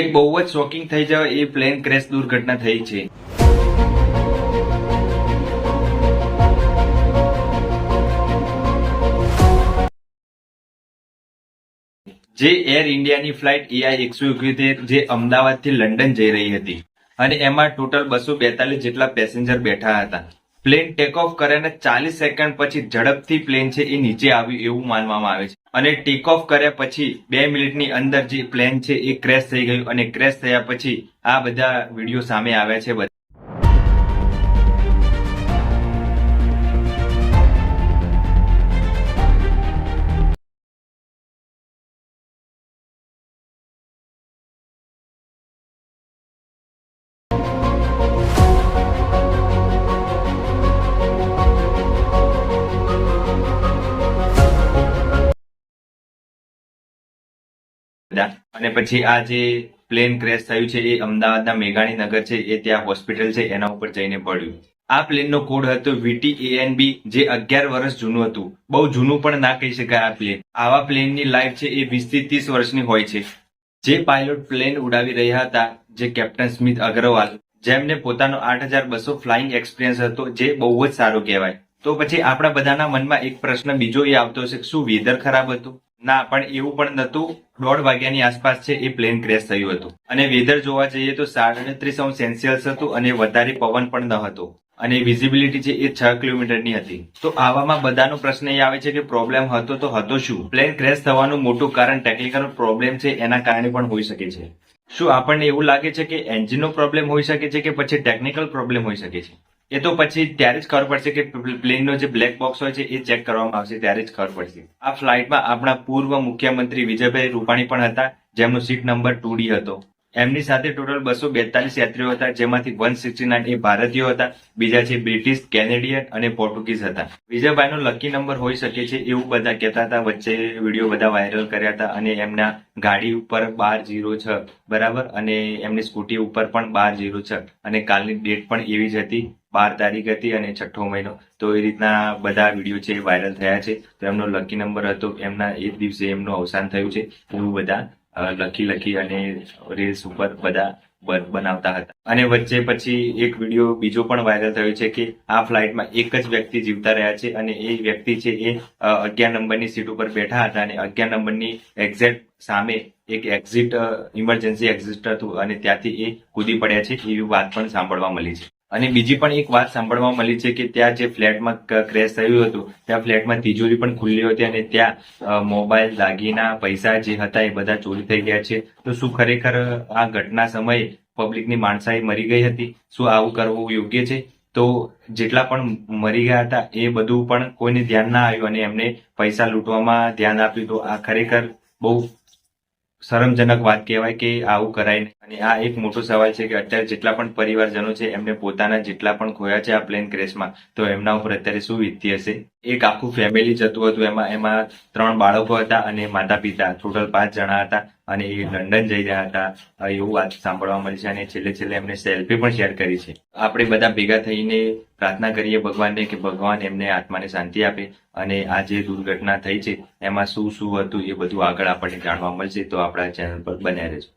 એક બહુ જ શોકિંગ થઈ જાય એ પ્લેન ક્રેશ દુર્ઘટના થઈ છે. જે એર ઇન્ડિયાની ફ્લાઇટ એઆઈ એકસો એકોતેર જે અમદાવાદથી લંડન જઈ રહી હતી. અને એમાં ટોટલ બસો બેતાલીસ જેટલા પેસેન્જર બેઠા હતા. પ્લેન ટેક ઓફ કર્યાના ચાલીસ સેકન્ડ પછી ઝડપથી પ્લેન છે એ નીચે આવ્યું એવું માનવામાં આવે છે. અને ટેક ઓફ કર્યા પછી બે મિનિટની અંદર જે પ્લેન છે એ ક્રેશ થઈ ગયું અને ક્રેશ થયા પછી આ બધા વીડિયો સામે આવ્યા છે. અને પછી આ જે પ્લેન ક્રેશ થયું છે, એ અમદાવાદના મેઘાણી નગર છે, એ ત્યાં હોસ્પિટલ છે, એના ઉપર જઈને પડ્યું. આ પ્લેનનો કોડ હતો વીટીએએનબી જે અગિયાર વર્ષ જૂનું હતું. બહુ જૂનું પણ ના કહી શકાય આ પ્લેન આવા પ્લેનની લાઈફ છે, એ વીસથી ત્રીસ વર્ષની હોય છે. જે પાયલોટ પ્લેન ઉડાવી રહ્યા હતા, જે કેપ્ટન સ્મિથ અગ્રવાલ જેમને પોતાનો આઠ હજાર બસો ફ્લાઇંગ એક્સપિરિયન્સ હતો, જે બહુ જ સારો કહેવાય. તો પછી આપણા બધાના મનમાં એક પ્રશ્ન બીજો એ આવતો હશે શું વેધર ખરાબ હતું? ના, પણ એવું પણ નતું. દોઢ વાગ્યાની આસપાસ છે એ પ્લેન ક્રેશ થયું હતું. અને વેધર જોવા જઈએ તો સાડત્રીસ અંશ સેલ્સિયસ હતું અને વધારે પવન પણ ન હતો. અને વિઝિબિલિટી છે એ છ કિલોમીટરની હતી. તો આવામાં બધાનો પ્રશ્ન એ આવે છે કે પ્રોબ્લેમ હતો તો હતો શું? પ્લેન ક્રેશ થવાનું મોટું કારણ ટેકનિકલ પ્રોબ્લેમ છે, એના કારણે પણ હોઈ શકે છે. શું આપણને એવું લાગે છે કે એન્જિનનો પ્રોબ્લેમ હોઈ શકે છે કે પછી ટેકનિકલ પ્રોબ્લેમ હોઈ શકે છે? એ તો પછી ત્યારે જ ખબર પડશે કે પ્લેનનો જે બ્લેક બોક્સ હોય છે એ ચેક કરવામાં આવશે, ત્યારે જ ખબર પડશે. આ ફ્લાઇટમાં આપણા પૂર્વ મુખ્યમંત્રી વિજયભાઈ રૂપાણી પણ હતા, જેમનો સીટ નંબર ટુ ડી હતો. એમની સાથે ટોટલ બસો બેતાલીસ યાત્રીઓ હતા, જેમાંથી વન સિક્સટી નાઇન એ ભારતીયો હતા, બીજા છે બ્રિટિશ, કેનેડિયન અને પોર્ટુગીઝ હતા. વિજયભાઈનો લકી નંબર હોઈ શકે છે એવું બધા કહેતા હતા, વચ્ચે વીડિયો બધા વાયરલ કર્યા હતા અને એમના ગાડી ઉપર બાર જીરો છ, બરાબર? અને એમની સ્કૂટી ઉપર પણ બાર જીરો છ, અને કાલની ડેટ પણ એવી જ હતી. બાર તારીખ હતી અને છઠ્ઠો મહિનો. તો એ રીતના બધા વીડિયો છે વાયરલ થયા છે. તો એમનો લકી નંબર હતો. એમના એ દિવસે એમનું અવસાન થયું છે. એવું બધા લખી લખી અને રીલ્સ ઉપર બધા બનાવતા હતા. અને વચ્ચે પછી એક વીડિયો બીજો પણ વાયરલ થયો છે કે આ ફ્લાઇટમાં એક જ વ્યક્તિ જીવતા રહ્યા છે અને એ વ્યક્તિ છે એ અગિયાર નંબરની સીટ ઉપર બેઠા હતા અને અગિયાર નંબરની એક્ઝેક્ટ સામે એક એક્ઝિટ ઇમરજન્સી એક્ઝિટ હતું અને ત્યાંથી એ કૂદી પડ્યા છે. એવી વાત પણ સાંભળવા મળી છે. અને બીજી પણ એક વાત સાંભળવા મળી છે કે ત્યાં જે ફ્લેટમાં ક્રેશ થયું હતું, ત્યાં ફ્લેટમાં તિજોરી પણ ખુલ્લી હતી અને ત્યાં મોબાઈલ, દાગીના, પૈસા જે હતા એ બધા ચોરી થઈ ગયા છે. તો શું ખરેખર, આ ઘટના સમયે પબ્લિકની માણસાઈ મરી ગઈ હતી? શું આવું કરવું યોગ્ય છે? તો જેટલા પણ મરી ગયા હતા એ બધું પણ કોઈને ધ્યાન ના આવ્યું અને એમને પૈસા લૂંટવામાં ધ્યાન આપ્યું. તો આ ખરેખર બહુ શરમજનક વાત કહેવાય કે આવું કરાય અને આ એક મોટો સવાલ છે કે અત્યારે જેટલા પણ પરિવારજનો છે એમને પોતાના જેટલા પણ ખોયા છે આ પ્લેન ક્રેશમાં તો એમના ઉપર અત્યારે શું વીતતી હશે? એક આખું ફેમિલી જતું હતું. એમાં એમાં ત્રણ બાળકો હતા અને માતા પિતા ટોટલ પાંચ જણા હતા અને એ લંડન જઈ રહ્યા હતા. એવું વાત સાંભળવા મળી છે અને છેલ્લે છેલ્લે એમને સેલ્ફી પણ શેર કરી છે. આપણે બધા ભેગા થઈને પ્રાર્થના કરીએ ભગવાનને કે ભગવાન એમને આત્માને શાંતિ આપે અને આ જે દુર્ઘટના થઈ છે, એમાં શું શું હતું એ બધું આગળ આપણને જાણવા મળશે. તો આપણા ચેનલ પર બન્યા રહેજો.